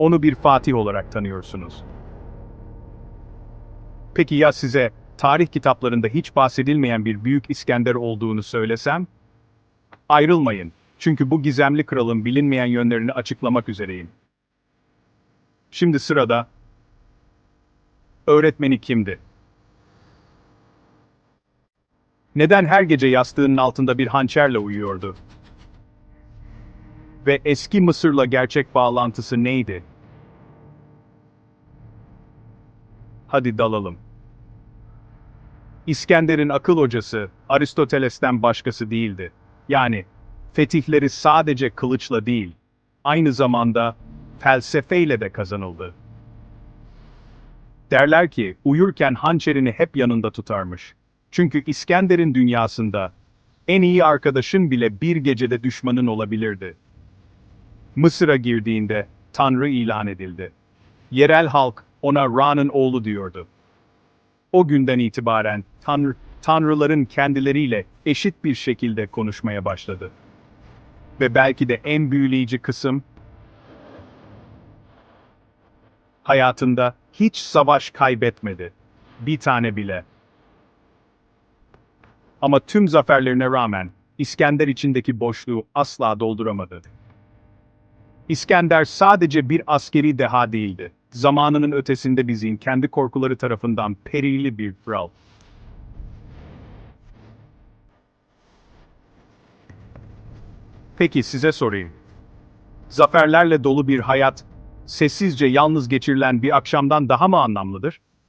Onu bir fatih olarak tanıyorsunuz. Peki ya size tarih kitaplarında hiç bahsedilmeyen bir büyük İskender olduğunu söylesem? Ayrılmayın. Çünkü bu gizemli kralın bilinmeyen yönlerini açıklamak üzereyim. Şimdi sırada öğretmeni kimdi? Neden her gece yastığının altında bir hançerle uyuyordu? Ve eski Mısır'la gerçek bağlantısı neydi? Hadi dalalım. İskender'in akıl hocası Aristoteles'ten başkası değildi. Yani fetihleri sadece kılıçla değil, aynı zamanda felsefeyle de kazanıldı. Derler ki uyurken hançerini hep yanında tutarmış. Çünkü İskender'in dünyasında en iyi arkadaşın bile bir gecede düşmanın olabilirdi. Mısır'a girdiğinde Tanrı ilan edildi. Yerel halk ona Ra'nın oğlu diyordu. O günden itibaren Tanrı, Tanrıların kendileriyle eşit bir şekilde konuşmaya başladı. Ve belki de en büyüleyici kısım, hayatında hiç savaş kaybetmedi. Bir tane bile. Ama tüm zaferlerine rağmen İskender içindeki boşluğu asla dolduramadı. İskender sadece bir askeri deha değildi. Zamanının ötesinde bizim kendi korkuları tarafından perili bir kral. Peki size sorayım. Zaferlerle dolu bir hayat, sessizce yalnız geçirilen bir akşamdan daha mı anlamlıdır?